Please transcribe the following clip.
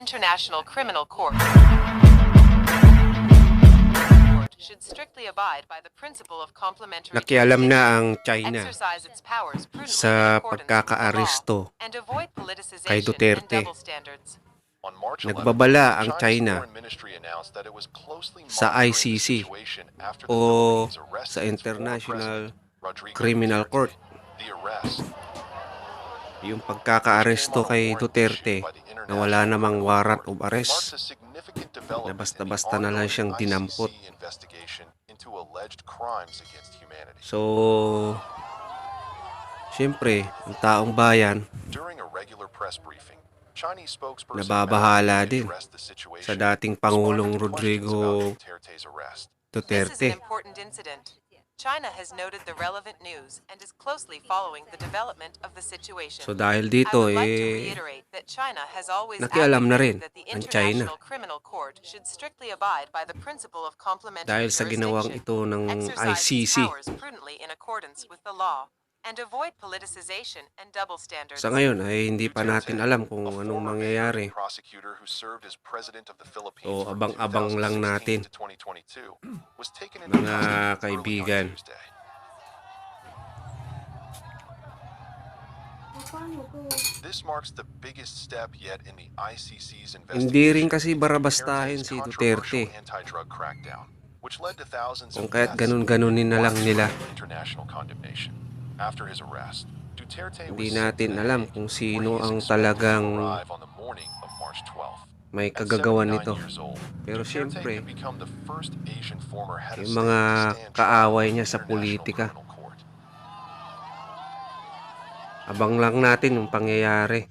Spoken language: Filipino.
International Criminal Court should strictly abide by the principle of complementary Nakialam na ang China exercise its powers prudently sa pagkakaaresto and avoid politicization kay Duterte. and double standards. On March 11, Nagbabala ang China foreign ministry announced that it was closely sa monitoring the ICC situation after the o sa International Criminal. Court. Yung pagkakaaresto kay Duterte na wala namang warrant of arrest na basta-basta na lang siyang dinampot. So, syempre, ang taong bayan Nababahala din sa dating Pangulong Rodrigo Duterte. China has noted the relevant news and is closely following the development of the situation. So dahil I dito would like to eh reiterate that China has always nakialam na rin that the ang China. International Criminal Court should strictly abide by the principle of complementary dahil sa ginawang ito ng ICC. prudently in accordance with the law, and avoid politicization and double standards. Sa ngayon ay hindi pa natin alam kung anong mangyayari. So, abang-abang lang 2016 natin. To 2022, was taken into Mga kaibigan. Tuesday. This marks the biggest step yet in the ICC's Hindi rin investigation kasi barabastahin si Duterte. anti-drug crackdown, which led to thousands Kung of kaya't ganun-ganunin na lang nila. widespread international condemnation. After his arrest, Duterte Hindi natin alam kung sino ang talagang may kagagawan 79 nito. Pero of yung mga kaaway niya sa politika. Abang lang natin yung pangyayari.